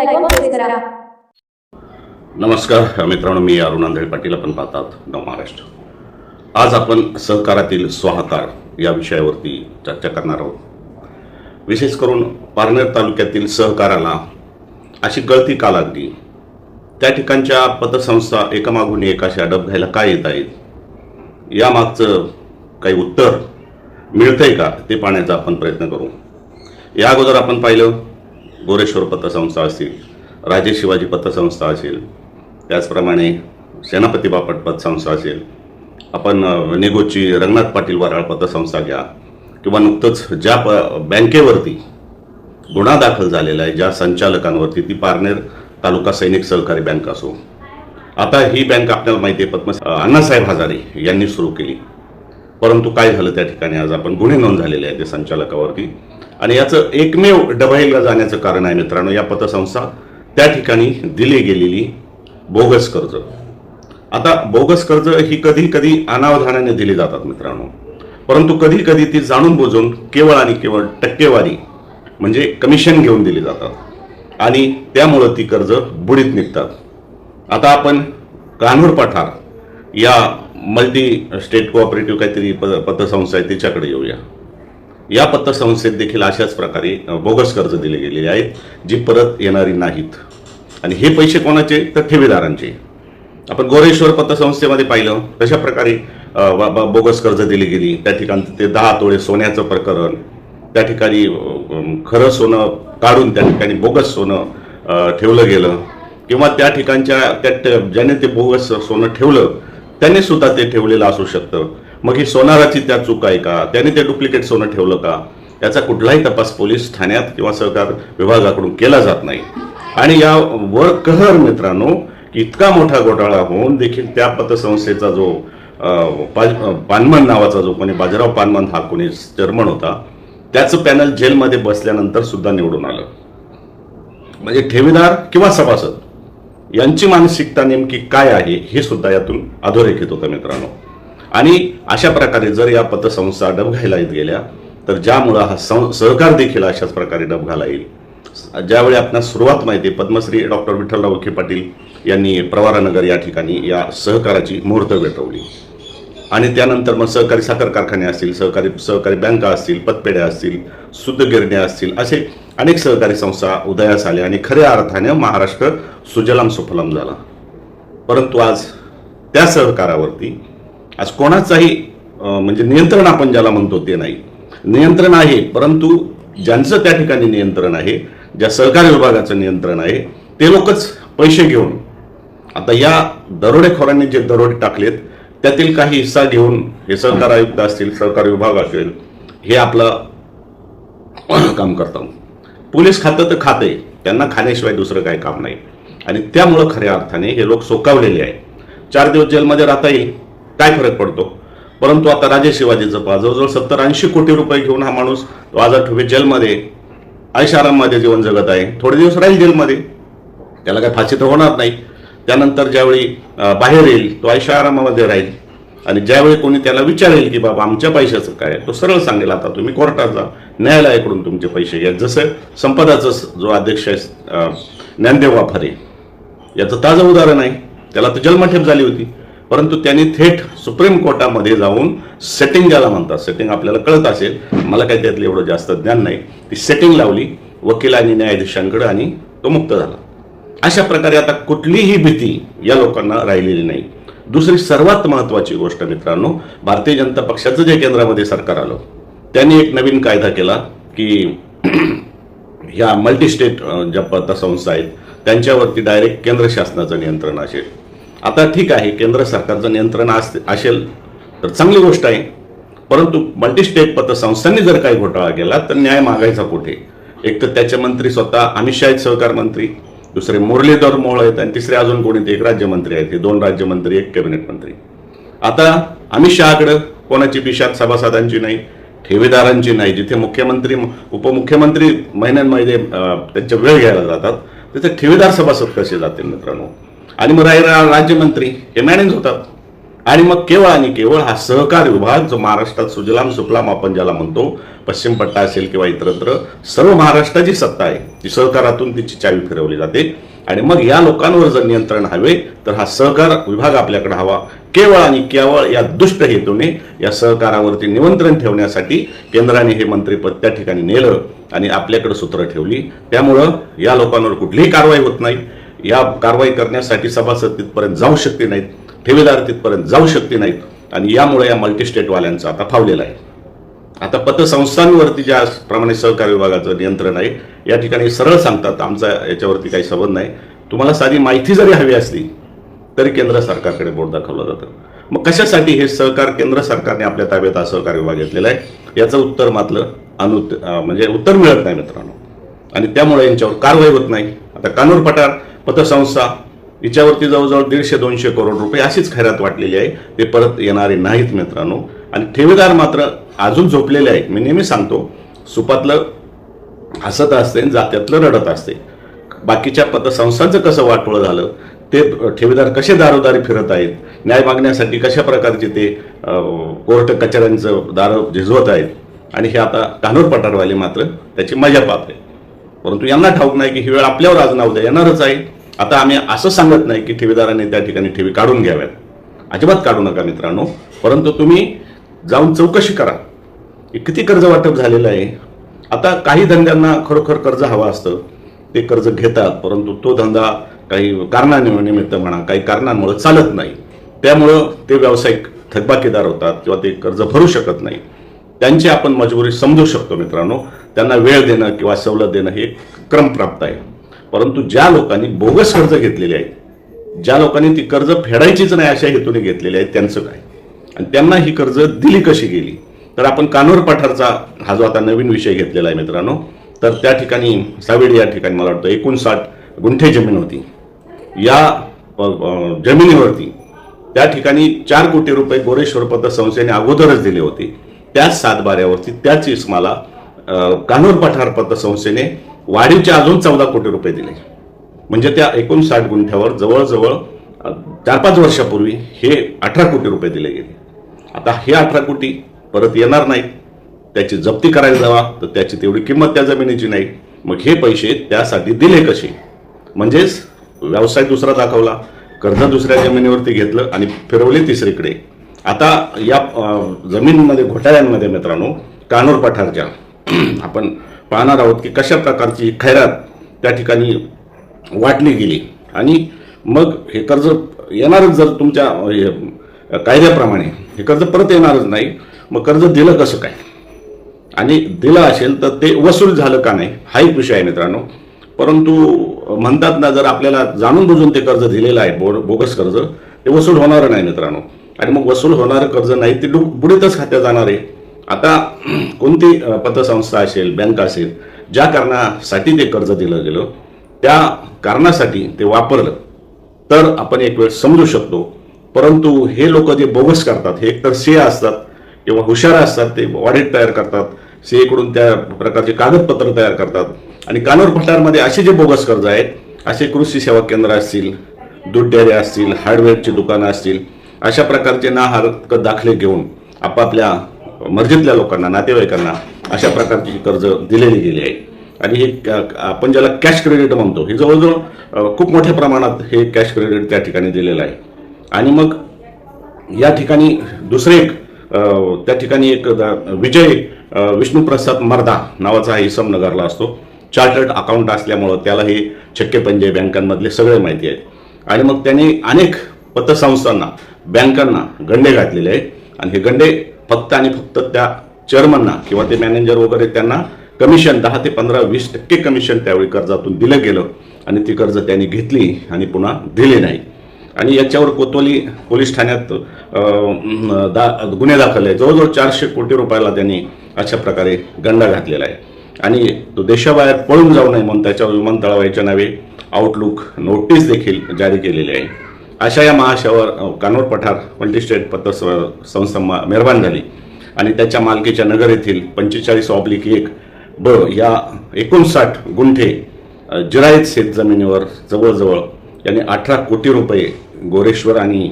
Icon press करा. नमस्कार मित्रांनो मी अरुण आंधळे पाटील. आपण पाहतात नव महाराष्ट्र. आज आपण सहकारातील स्वाहाकार या विषयावरती चर्चा करणार आहोत. विशेष करून पारनेर तालुक्यातील सहकाराला अशी गळती का लागली? त्या ठिकाणच्या पतसंस्था एकामागून एक अशा घ्यायला काय येत आहेत? यामागचं काही उत्तर मिळतंय का? ते पाहण्याचा आपण प्रयत्न करू. या अगोदर आपण पाहिलं गोरेश्वर पतसंस्था असेल राजे शिवाजी पतसंस्था असेल त्याचप्रमाणे सेनापती बापट पतसंस्था असेल आपण निगोची रंगनाथ पाटील वराळ पतसंस्था घ्या किंवा नुकतंच ज्या प बँकेवरती गुन्हा दाखल झालेला आहे ज्या संचालकांवरती ती पारनेर तालुका सैनिक सहकारी बँक असो. आता ही बँक आपल्याला माहिती आहे पद्म अण्णासाहेब हजारे यांनी सुरू केली. परंतु काय झालं त्या ठिकाणी? आज आपण गुन्हे नोंद झालेले आहेत ते संचालकावरती. आणि याचं एकमेव डबाईला जाण्याचं कारण आहे मित्रांनो या पतसंस्था त्या ठिकाणी दिली गेलेली बोगस कर्ज. आता बोगस कर्ज ही कधी कधी अनावधानाने दिली जातात मित्रांनो. परंतु कधी कधी ती जाणून बुजून केवळ आणि केवळ टक्केवारी म्हणजे कमिशन घेऊन दिली जातात. आणि त्यामुळं ती कर्ज बुडीत निघतात. आता आपण कान्हूर पठार या मल्टी स्टेट कोऑपरेटिव्ह काहीतरी प पतसंस्था आहे तिच्याकडे येऊया. या पतसंस्थेत देखील अशाच प्रकारे बोगस कर्ज दिले गेलेले आहेत जी परत येणारी नाहीत. आणि हे पैसे कोणाचे? तर ठेवीदारांचे. आपण गोरेश्वर पतसंस्थेमध्ये पाहिलं तशा प्रकारे बोगस कर्ज दिली गेली. त्या ठिकाणी ते दहा तोळे सोन्याचं प्रकरण त्या ठिकाणी खरं सोनं काढून त्या ठिकाणी बोगस सोनं ठेवलं गेलं. किंवा त्या ठिकाणच्या त्या ज्याने ते बोगस सोनं ठेवलं त्याने सुद्धा ते ठेवलेलं असू शकतं. मग ही सोनाराची त्या चूक आहे का? त्याने ते डुप्लिकेट सोनं ठेवलं का? याचा कुठलाही तपास पोलीस ठाण्यात किंवा सहकार विभागाकडून केला जात नाही. आणि या वर कहर मित्रांनो इतका मोठा घोटाळा होऊन देखील त्या पतसंस्थेचा जो पानमन नावाचा जो कोणी बाजीराव पानमन हा कोणी चेअरमन होता त्याचं पॅनल जेलमध्ये बसल्यानंतर सुद्धा निवडून आलं. म्हणजे ठेवीदार किंवा सभासद यांची मानसिकता नेमकी काय आहे हे सुद्धा यातून अधोरेखित होतं मित्रांनो. आणि अशा प्रकारे जर या पतसंस्था डबघायला येत गेल्या तर ज्यामुळं हा सं- सहकार देखील अशाच प्रकारे डबघाला येईल. ज्यावेळी आपणास सुरुवात माहिती आहे, पद्मश्री डॉक्टर विठ्ठलराव विखे पाटील यांनी प्रवारानगर या ठिकाणी या सहकाराची मुहूर्त वेटवली आणि त्यानंतर मग सहकारी साखर कारखाने असतील सहकारी सहकारी बँका असतील पतपेढ्या असतील शुद्ध गिरण्या असतील असे अनेक सहकारी संस्था उदयास आल्या आणि खऱ्या अर्थाने महाराष्ट्र सुजलाम सुफलाम झाला. परंतु आज त्या सहकारावरती आज कोणाचाही म्हणजे नियंत्रण आपण ज्याला म्हणतो ते नाही. नियंत्रण आहे परंतु ज्यांचं त्या ठिकाणी नियंत्रण आहे ज्या सहकारी विभागाचं नियंत्रण आहे ते लोकच पैसे घेऊन आता या दरोडेखोरांनी जे दरोडे टाकलेत त्यातील काही हिस्सा घेऊन हे सहकार आयुक्त असतील सहकार विभाग असेल हे आपलं काम करतात. पोलीस खातं तर खाते त्यांना खाण्याशिवाय दुसरं काही काम नाही. आणि त्यामुळं खऱ्या अर्थाने हे लोक सोकावलेले आहे. चार दिवस जेलमध्ये राहता येईल काय फरक पडतो? परंतु आता राजे शिवाजीचं पहा जवळजवळ सत्तर ऐंशी कोटी रुपये घेऊन हा माणूस तो आझाद ठुबे जेलमध्ये ऐशाराममध्ये जीवन जगत आहे. थोडे दिवस राहील जेलमध्ये. त्याला काय फाशी तर होणार नाही. त्यानंतर ज्यावेळी बाहेर येईल तो ऐशारामामध्ये राहील. आणि ज्यावेळी कोणी त्याला विचारेल की बाबा आमच्या पैशाचं काय तो सरळ सांगेल आता तुम्ही कोर्टात जा. न्यायालयाकडून तुमचे पैसे घ्या. जसं संपदाचं जो अध्यक्ष आहे ज्ञानदेव वाफारे याचं ताजं उदाहरण आहे. त्याला तर जन्मठेप झाली होती. परंतु त्यांनी थेट सुप्रीम कोर्टामध्ये जाऊन सेटिंग ज्याला म्हणतात सेटिंग आपल्याला कळत असेल मला काही त्यातलं एवढं जास्त ज्ञान नाही. ती सेटिंग लावली वकील आणि न्यायाधीशांकडे आणि तो मुक्त झाला. अशा प्रकारे आता कुठलीही भीती या लोकांना राहिलेली नाही. दुसरी सर्वात महत्वाची गोष्ट मित्रांनो भारतीय जनता पक्षाचं जे केंद्रामध्ये सरकार आलं त्यांनी एक नवीन कायदा केला की ह्या मल्टीस्टेट ज्या पतसंस्था आहेत त्यांच्यावरती डायरेक्ट केंद्र शासनाचं नियंत्रण असेल. आता ठीक आहे केंद्र सरकारचं नियंत्रण अस- असेल तर चांगली गोष्ट आहे. परंतु मल्टीस्टेट पतसंस्थांनी जर काही घोटाळा केला तर न्याय मागायचा कुठे? एक तर त्याचे मंत्री स्वतः अमित शाह आहेत सहकार मंत्री दुसरे मुरलीधर मोळ आहेत आणि तिसरे अजून कोणी ते एक राज्यमंत्री आहेत हे दोन राज्यमंत्री एक कॅबिनेट मंत्री. आता अमित शहाकडं कोणाची पिशात सभासदांची नाही ठेवीदारांची नाही जिथे मुख्यमंत्री उपमुख्यमंत्री महिन्यांमध्ये त्यांच्या वेळ घ्यायला जातात तिथे ठेवीदार सभासद कसे जातील मित्रांनो? आणि मग राहिला राज्यमंत्री हे मॅनेज होतात. आणि मग केवळ आणि केवळ हा सहकार विभाग जो महाराष्ट्रात सुजलाम सुफलाम आपण ज्याला म्हणतो पश्चिम पट्टा असेल किंवा इतरत्र सर्व महाराष्ट्राची सत्ता आहे. ती सहकारातून तिची चावी फिरवली जाते. आणि मग या लोकांवर जर नियंत्रण हवे तर हा सहकार विभाग आपल्याकडे हवा. केवळ आणि केवळ या दुष्ट हेतूने या सहकारावरती निमंत्रण ठेवण्यासाठी केंद्राने हे मंत्रीपद त्या ठिकाणी नेलं आणि आपल्याकडे सूत्र ठेवली. त्यामुळं या लोकांवर कुठलीही कारवाई होत नाही. या कारवाई करण्यासाठी सभासद तिथपर्यंत जाऊ शकते नाहीत ठेवीदार तिथपर्यंत जाऊ शकते नाहीत आणि यामुळे या मल्टीस्टेटवाल्यांचं आता फावलेला आहे. आता पतसंस्थांवरती ज्याप्रमाणे सहकार विभागाचं नियंत्रण आहे या ठिकाणी सरळ सांगतात आमचा याच्यावरती काही संबंध नाही. तुम्हाला साधी माहिती जरी हवी असली तरी केंद्र सरकारकडे बोट दाखवलं जातं. मग कशासाठी हे सहकार केंद्र सरकारने आपल्या ताब्यात हा सहकार विभाग घेतलेला आहे? याचं उत्तर मात्र अनु म्हणजे उत्तर मिळत नाही मित्रांनो. आणि त्यामुळे यांच्यावर कारवाई होत नाही. आता कानूर पठार पतसंस्था हिच्यावरती जवळजवळ दीडशे दोनशे करोड रुपये अशीच खैरात वाटलेली आहे. ते परत येणारे नाहीत मित्रांनो. आणि ठेवीदार मात्र अजून झोपलेले आहेत. मी नेहमी सांगतो सुपातलं हसत असते आणि जात्यातलं रडत असते. बाकीच्या पतसंस्थांचं कसं वाटोळं झालं ते ठेवीदार कसे दारोदारी फिरत आहेत न्याय मागण्यासाठी कशा प्रकारचे ते कोर्ट कचऱ्यांचं दार झिजवत आहेत आणि हे आता कानूर पठारवाले मात्र त्याची मजा पाहते परंतु यांना ठाऊक नाही की ही वेळ आपल्यावर आज नाव द्या. येणारच आहे. आता आम्ही असं सांगत नाही की ठेवीदारांनी त्या ठिकाणी ठेवी काढून घ्याव्यात. अजिबात काढू नका मित्रांनो. परंतु तुम्ही जाऊन चौकशी करा. की किती कर्ज वाटप झालेलं आहे. आता काही धंद्यांना खरोखर कर्ज हवं असतं. ते कर्ज घेतात. परंतु तो धंदा काही कारणानिमित्त म्हणा काही कारणांमुळे चालत नाही. त्यामुळं ते व्यावसायिक थकबाकीदार होतात किंवा ते कर्ज भरू शकत नाही. त्यांची आपण मजबुरी समजू शकतो मित्रांनो. त्यांना वेळ देणं किंवा सवलत देणं हे क्रमप्राप्त आहे. परंतु ज्या लोकांनी बोगस कर्ज घेतलेले आहेत ज्या लोकांनी ती कर्ज फेडायचीच नाही अशा हेतूने घेतलेली आहेत त्यांचं काय? आणि त्यांना ही कर्ज दिली कशी गेली? तर आपण कानोर पठारचा हा जो आता नवीन विषय घेतलेला आहे मित्रांनो तर त्या ठिकाणी सावेडी या ठिकाणी मला वाटतं एकोणसाठ गुंठे जमीन होती. या जमिनीवरती त्या ठिकाणी चार कोटी रुपये गोरेश्वर पतसंस्थेने अगोदरच दिले होते. त्याच सातबाऱ्यावरती त्याच इसमाला कानोर कानूर पठार पतसंस्थेने वाढीवचे अजून चौदा कोटी रुपये दिले. म्हणजे त्या एकोणसाठ गुंठ्यावर जवळजवळ चार पाच वर्षापूर्वी हे अठरा कोटी रुपये दिले गेले. आता हे अठरा कोटी परत येणार नाही त्याची जप्ती करायला जावा तर त्याची तेवढी किंमत त्या जमिनीची नाही. मग हे पैसे त्यासाठी दिले कसे? म्हणजेच व्यवसाय दुसरा दाखवला कर्ज दुसऱ्या जमिनीवरती घेतलं आणि फिरवले तिसरीकडे. आता या जमीनमध्ये जमिनीमध्ये घोटाळ्यांमध्ये मित्रांनो कानोर पठारच्या आपण पाहणार आहोत की कशा प्रकारची खैरात त्या ठिकाणी वाटली गेली. आणि मग हे कर्ज येणारच जर तुमच्या कायद्याप्रमाणे हे कर्ज परत येणारच नाही मग कर्ज दिलं कसं काय? आणि दिलं असेल तर ते वसूल झालं का नाही हा एक विषय आहे मित्रांनो. परंतु म्हणतात ना जर आपल्याला जाणून बुजून ते कर्ज दिलेलं आहे बो बोगस कर्ज ते वसूल होणार नाही मित्रांनो. आणि मग वसूल होणारं कर्ज नाही ते डु बुडीतच खात्यात जाणार आहे. आता कोणती पतसंस्था असेल बँक असेल ज्या कारणासाठी ते कर्ज दिलं गेलं त्या कारणासाठी ते वापरलं तर आपण एक वेळ समजू शकतो. परंतु हे लोक जे बोगस करतात हे एकतर से असतात किंवा हुशार असतात ते ऑडिट तयार करतात सीएकडून त्या प्रकारचे कागदपत्र तयार करतात. आणि कानूर पठारमध्ये असे जे बोगस कर्ज आहेत असे कृषी सेवा केंद्र असतील दूध डेअऱ्या असतील हार्डवेअरची दुकानं असतील अशा प्रकारचे ना हरकत दाखले घेऊन आपापल्या मर्जीतल्या लोकांना नातेवाईकांना अशा प्रकारची कर्ज दिलेली गेली आहे. आणि हे आपण ज्याला कॅश क्रेडिट म्हणतो हे जवळजवळ खूप मोठ्या प्रमाणात हे कॅश क्रेडिट त्या ठिकाणी दिलेलं आहे. आणि मग या ठिकाणी दुसरे एक त्या ठिकाणी एक द- विजय विष्णुप्रसाद मर्दा नावाचा हा इसम नगरला असतो. चार्टर्ड अकाउंट असल्यामुळं त्याला हे छक्के पंजे बँकांमधले सगळे माहिती आहेत. आणि मग त्याने अनेक पतसंस्थांना बँकांना गंडे घातलेले आहेत. आणि हे गंडे फक्त आणि फक्त त्या चेअरमनना किंवा ते मॅनेजर वगैरे त्यांना कमिशन दहा ते पंधरा वीस टक्के कमिशन त्यावेळी कर्जातून दिलं गेलं. आणि ती कर्ज त्यांनी घेतली आणि पुन्हा दिली नाही. आणि याच्यावर कोतवाली पोलीस ठाण्यात दा गुन्हे दाखल आहे. जवळजवळ चारशे कोटी रुपयाला त्यांनी अशा प्रकारे गंडा घातलेला आहे. आणि तो देशाबाहेर पळून जाऊ नये म्हणून त्याच्यावर विमानतळावायच्या नावे आउटलुक नोटीस देखील जारी केलेली आहे. अशा या महाशावर कानोर पठार मल्टीस्टेट पत संस्था मा- मेहरबान झाली. आणि त्याच्या मालकीच्या नगर येथील पंचेचाळीस ऑब्लिक एक ब या एकोणसाठ गुंठे जिरायत शेत जमिनीवर जवळजवळ यांनी अठरा कोटी रुपये गोरेश्वर आणि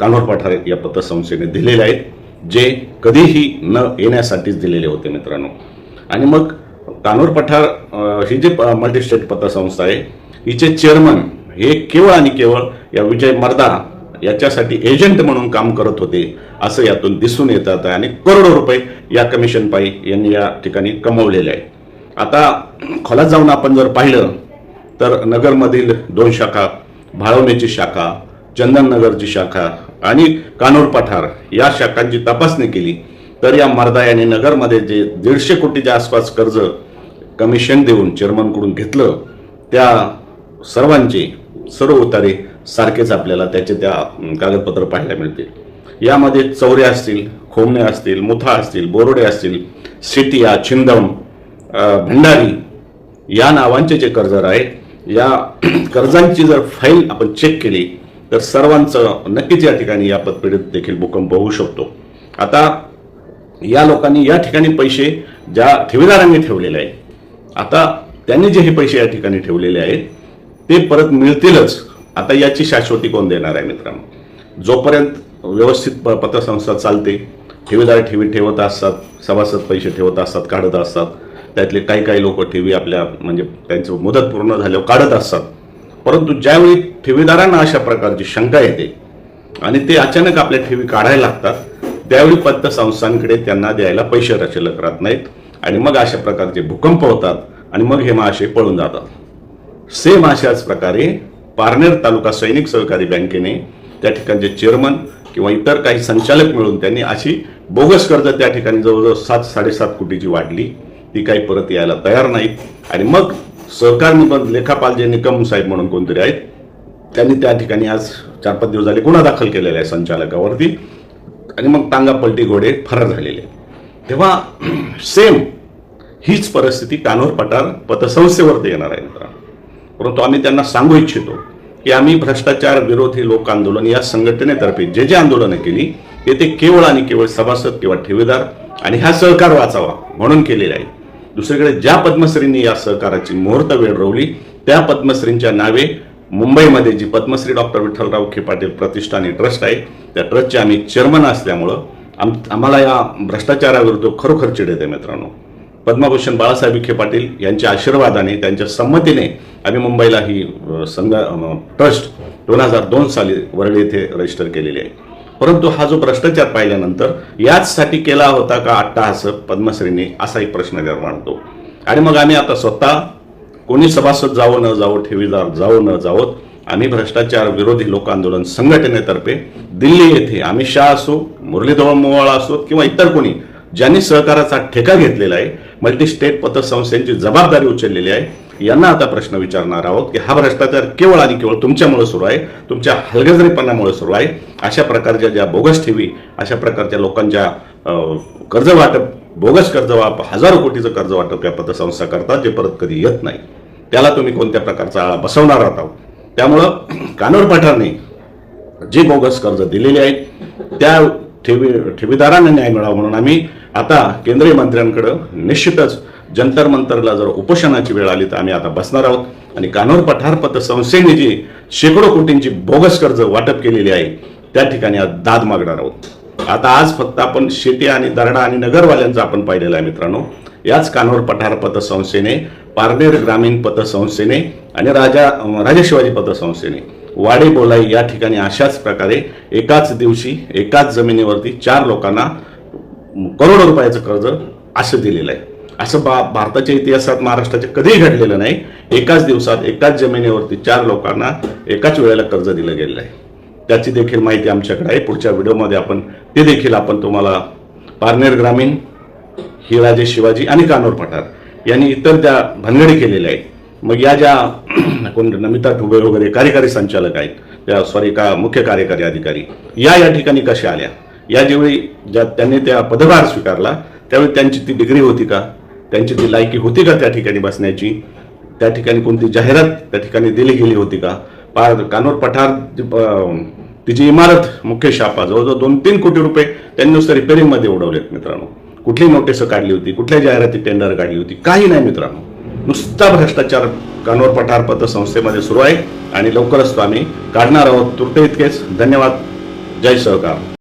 कान्होर पठार या पतसंस्थेने दिलेले आहेत जे कधीही न येण्यासाठीच दिलेले होते मित्रांनो. आणि मग कान्होर पठार ही जी मल्टीस्टेट पतसंस्था आहे हिचे चेअरमन हे केवळ आणि केवळ या विजय मर्दा याच्यासाठी एजंट म्हणून काम करत होते असं यातून दिसून येतात आणि करोडो रुपये या कमिशन पायी यांनी या ठिकाणी कमवलेले आहे. आता खोलात जाऊन आपण जर पाहिलं तर नगरमधील दोन शाखा भाळवणेची शाखा चंदननगरची शाखा आणि कानूर पठार या शाखांची तपासणी केली तर या मर्दा याने नगरमध्ये जे दीडशे कोटीच्या आसपास कर्ज कमिशन देऊन चेअरमनकडून घेतलं त्या सर्वांचे सर्व उतारे सारखेच आपल्याला त्याचे त्या कागदपत्र पाहायला मिळतील. यामध्ये चौरे असतील खोमणे असतील मुथा असतील बोरोडे असतील सिटिया छिंदम भंडारी या नावांचे जे कर्जर आहेत या कर्जांची जर फाईल आपण चेक केली तर सर्वांचं नक्कीच या ठिकाणी या पतपेढीत देखील भूकंप होऊ शकतो. आता या लोकांनी या ठिकाणी पैसे ज्या ठेवीदारांनी ठेवलेले आहेत आता त्यांनी जे हे पैसे या ठिकाणी ठेवलेले आहेत ते परत मिळतीलच. आता याची शाश्वती कोण देणार आहे मित्रांनो? जोपर्यंत व्यवस्थित प- पतसंस्था चालते ठेवीदार ठेवी ठेवत असतात सभासद पैसे ठेवत असतात काढत असतात त्यातले काही काही लोक ठेवी आपल्या म्हणजे त्यांचं मुदत पूर्ण झाल्यावर काढत असतात. परंतु ज्यावेळी ठेवीदारांना अशा प्रकारची शंका येते आणि ते अचानक आपल्या ठेवी काढायला लागतात त्यावेळी पतसंस्थांकडे त्यांना द्यायला पैसे शिल्लक राहत नाहीत आणि मग अशा प्रकारचे भूकंप होतात आणि मग हे मासे पळून जातात. सेम अशाच प्रकारे पारनेर तालुका सैनिक सहकारी बँकेने त्या ठिकाणचे चेअरमन किंवा इतर काही संचालक मिळून त्यांनी अशी बोगस कर्ज त्या ठिकाणी जवळजवळ सात साडेसात कोटीची वाढली. ती काही परत यायला तयार नाहीत. आणि मग सहकार निबंध लेखापाल जे निकम साहेब म्हणून कोणतरी आहेत त्यांनी त्या ठिकाणी आज चार पाच दिवस झाले गुन्हा दाखल केलेला आहे संचालकावरती. आणि मग टांगा पलटी घोडे फरार झालेले तेव्हा सेम हीच परिस्थिती कानोर पठार पतसंस्थेवरती येणार आहे मित्रांनो. परंतु आम्ही त्यांना सांगू इच्छितो की आम्ही भ्रष्टाचार विरोधी लोक आंदोलन या संघटनेतर्फे जे जे आंदोलनं केली ते ते केवळ आणि केवळ सभासद किंवा ठेवीदार आणि हा सहकार वाचावा म्हणून केलेले आहे. दुसरीकडे ज्या पद्मश्रींनी या सहकाराची मुहूर्त वेळ रोवली त्या पद्मश्रींच्या नावे मुंबईमध्ये जी पद्मश्री डॉक्टर विठ्ठलराव खे पाटील प्रतिष्ठान ट्रस्ट आहे त्या ट्रस्टचे आम्ही चेअरमन असल्यामुळं आम आम्हाला या भ्रष्टाचाराविरुद्ध खरोखर चिड येते मित्रांनो. पद्मभूषण बाळासाहेब विखे पाटील यांच्या आशीर्वादाने त्यांच्या संमतीने आम्ही मुंबईला ही संघ ट्रस्ट दोन हजार दोन साली वरळी येथे रजिस्टर केलेली आहे. परंतु हा जो भ्रष्टाचार पाहिल्यानंतर याचसाठी केला होता का अट्टाहास पद्मश्रीने असा एक प्रश्न निर्माण होतो. आणि मग आम्ही आता स्वतः कोणी सभासद जावं न जावं ठेवीदार जावं न जावोत आम्ही भ्रष्टाचार विरोधी लोक आंदोलन संघटनेतर्फे दिल्ली येथे अमित शहा असो मुरलीधर मोवाळा असोत किंवा इतर कोणी ज्यांनी सहकाराचा ठेका घेतलेला आहे मल्टी स्टेट पतसंस्थेची जबाबदारी उचललेली आहे. यांना आता प्रश्न विचारणार आहोत की हा भ्रष्टाचार केवळ आणि केवळ तुमच्यामुळे सुरू आहे तुमच्या हलगजरीपणामुळे सुरू आहे. अशा प्रकारच्या ज्या बोगस ठेवी अशा प्रकारच्या लोकांच्या कर्ज वाटप बोगस कर्ज वाप हजारो कोटीचं कर्ज वाटप या पतसंस्था करतात जे परत कधी येत नाही. त्याला तुम्ही कोणत्या प्रकारचा आळा बसवणार आहात? त्यामुळं कानोर पठारने जे बोगस कर्ज दिलेले आहेत त्या ठेवी ठेवीदारांना न्याय मिळावा म्हणून आम्ही आता केंद्रीय मंत्र्यांकडं निश्चितच जंतर मंतरला जर उपोषणाची वेळ आली तर आम्ही आता बसणार आहोत. आणि कानोर पठार पतसंस्थेने जी शेकडो कोटींची बोगस कर्ज वाटप केलेली आहे. त्या ठिकाणी आज दाद मागणार आहोत. आता आज फक्त आपण शेती आणि दरडा आणि नगरवाल्यांचं आपण पाहिलेलं आहे मित्रांनो. याच कानोर पठार पतसंस्थेने पारनेर ग्रामीण पतसंस्थेने आणि राजा राजेशिवाजी पतसंस्थेने. वाडे बोलाई या ठिकाणी अशाच प्रकारे एकाच दिवशी एकाच जमिनीवरती चार लोकांना करोडो रुपयाचं कर्ज असं दिलेलं आहे. असं बा भारताच्या इतिहासात महाराष्ट्राच्या कधीही घडलेलं नाही. एकाच दिवसात एकाच जमिनीवरती चार लोकांना एकाच वेळेला कर्ज दिलं गेलेलं आहे. त्याची देखील माहिती आमच्याकडे आहे. पुढच्या व्हिडिओमध्ये आपण ते देखील आपण तुम्हाला पारनेर ग्रामीण हिराजे शिवाजी आणि कानोर पठार यांनी इतर त्या भानगडी केलेल्या आहेत मग या ज्या कोण नमिता ठुबे वगैरे कार्यकारी संचालक आहेत त्या सॉरी का मुख्य कार्यकारी अधिकारी या या ठिकाणी कशा आल्या? या ज्यावेळी ज्या त्यांनी त्या पदभार स्वीकारला त्यावेळी त्यांची ती डिग्री होती का? त्यांची ती लायकी होती का त्या ठिकाणी बसण्याची? त्या ठिकाणी कोणती जाहिरात त्या ठिकाणी दिली गेली होती का? पार कानोर पठार तिची इमारत मुख्य शापा जवळजवळ दोन तीन कोटी रुपये त्यांनी नुसतं रिपेअरिंगमध्ये उडवलेत मित्रांनो. कुठली नोटीस काढली होती? कुठल्या जाहिराती टेंडर काढली होती? काही नाही मित्रांनो. नुसता भ्रष्टाचार कानोर पठार पतसंस्थेमध्ये सुरू आहे. आणि लवकरच तो आम्ही काढणार आहोत तुर्त इतकेच. धन्यवाद. जय सहकार.